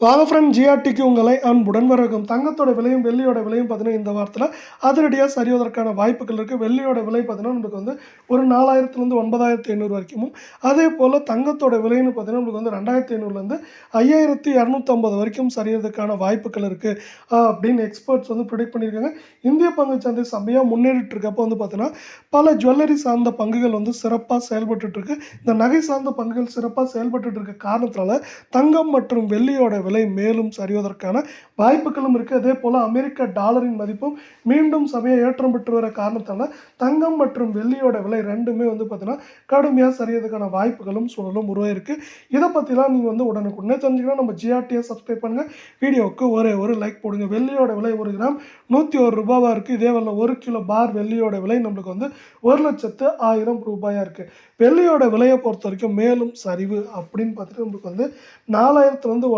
வாங்க ஃப்ரெண்ட் ஜிஆர்டிக்கு உங்களை அன்புடன் வரவேற்கும் தங்கத்தோட விலையும் வெள்ளியோட விலையும் பார்த்தீங்கன்னா இந்த வாரத்தில் அதிரடியாக சரிவதற்கான வாய்ப்புகள் இருக்குது வெள்ளியோட விலை பார்த்தீங்கன்னா நமக்கு வந்து ஒரு நாலாயிரத்துலேருந்து ஒன்பதாயிரத்து ஐநூறு வரைக்கும் அதே போல் தங்கத்தோட விலைன்னு பார்த்தீங்கன்னா நம்மளுக்கு வந்து ரெண்டாயிரத்தி ஐநூறுலேருந்து ஐயாயிரத்தி இரநூத்தம்பது வரைக்கும் சரியறதுக்கான வாய்ப்புகள் இருக்குது அப்படின்னு எக்ஸ்பர்ட்ஸ் வந்து ப்ரிடிக்ட் பண்ணியிருக்காங்க. இந்திய பங்கு சந்தை செம்மையாக முன்னேறிட்டு இருக்கப்போ வந்து பார்த்தீங்கன்னா பல ஜுவல்லரி சார்ந்த பங்குகள் வந்து சிறப்பாக செயல்பட்டுருக்கு இந்த நகை சார்ந்த பங்குகள் சிறப்பாக செயல்பட்டுட்டு இருக்க காரணத்தினால தங்கம் மற்றும் வெள்ளியோட விலை மேலும் சரிவதற்கான வாய்ப்புகளும் இருக்குது அதே போல் அமெரிக்க டாலரின் மதிப்பும் மீண்டும் சமயம் ஏற்றம் பெற்று வர காரணத்தால தங்கம் மற்றும் வெள்ளியோட விலை ரெண்டுமே வந்து பார்த்தீங்கன்னா கடுமையாக சரியதுக்கான வாய்ப்புகளும் சூழலும் உருவாயிருக்கு. இதை பற்றிலாம் நீங்கள் வந்து உடனுக்குடனே தெரிஞ்சுக்கலாம் நம்ம ஜிஆர்டியை சப்ஸ்கிரைப் பண்ணுங்கள் வீடியோவுக்கு ஒரே ஒரு லைக் போடுங்க. வெள்ளியோட விலை ஒரு கிராம் நூற்றி ஒரு ரூபாவாக இருக்குது இதே வேலை ஒரு கிலோ பார் வெள்ளியோட விலை நம்மளுக்கு வந்து ஒரு லட்சத்து ஆயிரம் ரூபாயாக இருக்குது வெள்ளியோட விலையை பொறுத்த வரைக்கும் மேலும் சரிவு அப்படின்னு பார்த்துட்டு நம்மளுக்கு வந்து நாலாயிரத்துலேருந்து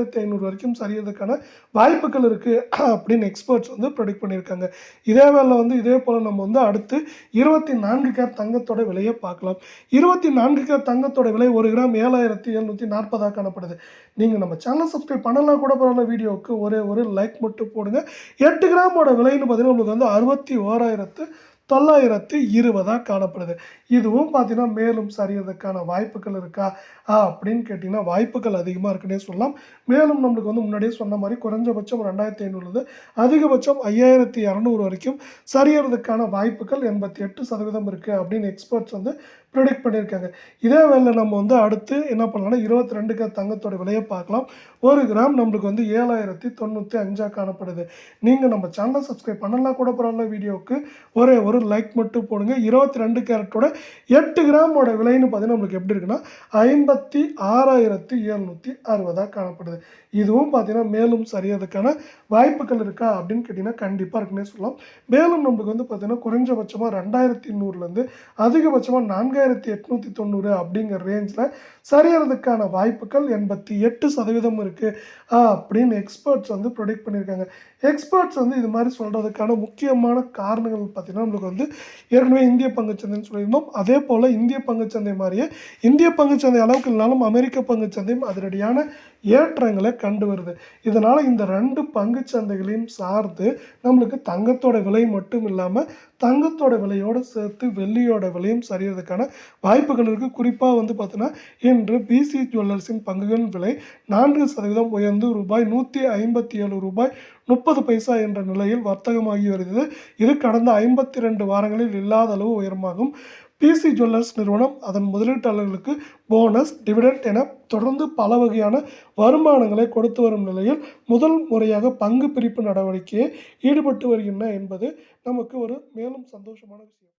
ரெண்டாயிரத்தி ஐநூறு வரைக்கும் சரியறதுக்கான வாய்ப்புகள் இருக்குது அப்படின்னு எக்ஸ்பர்ட்ஸ் வந்து ப்ரொடிக்ட் பண்ணியிருக்காங்க. இதே வேலை வந்து இதே போல் நம்ம வந்து அடுத்து இருபத்தி நான்கு கேர் தங்கத்தோட விலையை பார்க்கலாம். இருபத்தி நான்கு கேர் தங்கத்தோட விலை ஒரு கிராம் ஏழாயிரத்தி எழுநூற்றி நாற்பதாக காணப்படுது. நீங்கள் நம்ம சேனலை சப்ஸ்கிரைப் பண்ணலாம் கூட பரவாயில்ல வீடியோவுக்கு ஒரே ஒரு லைக் மட்டும் போடுங்க. எட்டு கிராமோட விலைன்னு பார்த்தீங்கன்னா உங்களுக்கு வந்து அறுபத்தி ஓராயிரத்து தொள்ளாயிரத்து இருபதாக காணப்படுது. இதுவும் பார்த்தீங்கன்னா மேலும் சரியறதுக்கான வாய்ப்புகள் இருக்கா? ஆ அப்படின்னு கேட்டிங்கன்னா வாய்ப்புகள் அதிகமாக இருக்குன்னே சொல்லலாம். மேலும் நம்மளுக்கு வந்து முன்னாடியே சொன்ன மாதிரி குறைஞ்சபட்சம் ரெண்டாயிரத்தி ஐநூறுலேருந்து அதிகபட்சம் ஐயாயிரத்தி இரநூறு வரைக்கும் சரியறதுக்கான வாய்ப்புகள் எண்பத்தி எட்டு சதவீதம் இருக்குது அப்படின்னு எக்ஸ்பர்ட்ஸ் வந்து ப்ரிடிக்ட் பண்ணியிருக்காங்க. இதே வேலை நம்ம வந்து அடுத்து என்ன பண்ணலாம்னா இருபத்தி ரெண்டுக்கு தங்கத்தோட விலையை பார்க்கலாம். ஒரு கிராம் நம்மளுக்கு வந்து ஏழாயிரத்தி தொண்ணூற்றி அஞ்சாக காணப்படுது. நீங்கள் நம்ம சேனலை சப்ஸ்கிரைப் பண்ணலாம் கூட பரவாயில்ல வீடியோவுக்கு ஒரே ஒரு லைக் மட்டும் போடுங்க. இருபத்தி ரெண்டு கேரட்டோட எட்டு கிராமோட விலைன்னு பார்த்தீங்கன்னா நம்மளுக்கு எப்படி இருக்குன்னா ஐம்பத்தி ஆறாயிரத்தி எழுநூற்றி அறுபதாக காணப்படுது. இதுவும் பார்த்தீங்கன்னா மேலும் சரியறதுக்கான வாய்ப்புகள் இருக்கா அப்படின்னு கேட்டிங்கன்னா கண்டிப்பாக இருக்குன்னே சொல்லலாம். மேலும் நம்மளுக்கு வந்து பார்த்தீங்கன்னா குறைஞ்சபட்சமாக ரெண்டாயிரத்தி நூறுலேருந்து அதிகபட்சமாக நான்கு ஏழாயிரத்தி எட்நூற்றி தொண்ணூறு அப்படிங்கிற ரேஞ்சில் சரியறதுக்கான வாய்ப்புகள் எண்பத்தி எட்டு சதவீதம் இருக்குது அப்படின்னு எக்ஸ்பர்ட்ஸ் வந்து ப்ரொடிக்ட் பண்ணியிருக்காங்க. எக்ஸ்பர்ட்ஸ் வந்து இது மாதிரி சொல்கிறதுக்கான முக்கியமான காரணங்கள் பார்த்திங்கன்னா நம்மளுக்கு வந்து ஏற்கனவே இந்திய பங்குச்சந்தைன்னு சொல்லியிருந்தோம். அதே போல் இந்திய பங்குச்சந்தை மாதிரியே இந்திய பங்குச்சந்தை அளவுக்கு இல்லைனாலும் அமெரிக்க பங்குச்சந்தையும் அதிரடியான ஏற்றங்களை கண்டு வருது. இதனால் இந்த ரெண்டு பங்குச்சந்தைகளையும் சார்ந்து நம்மளுக்கு தங்கத்தோட விலை மட்டும் இல்லாமல் தங்கத்தோட விலையோடு சேர்த்து வெள்ளியோட விலையும் சரியறதுக்கான வாய்ப்புகள் இருக்குது குறிப்பாக வந்து பார்த்தீங்கன்னா இன்று பிசி ஜுவல்லர்ஸின் பங்குகளின் விலை நான்கு சதவீதம் உயர்ந்து ரூபாய் நூற்றி ஐம்பத்தி ஏழு ரூபாய் முப்பது பைசா என்ற நிலையில் வர்த்தகமாகி வருகிறது. இது கடந்த ஐம்பத்தி ரெண்டு வாரங்களில் இல்லாத அளவு உயரமாகும். பிசி ஜுவல்லர்ஸ் நிறுவனம் அதன் முதலீட்டாளர்களுக்கு போனஸ் டிவிடெண்ட் என தொடர்ந்து பல வகையான வருமானங்களை கொடுத்து வரும் நிலையில் முதல் முறையாக பங்கு பிரிப்பு நடவடிக்கையை ஈடுபட்டு வருகின்றன என்பது நமக்கு ஒரு மேலும் சந்தோஷமான விஷயம்.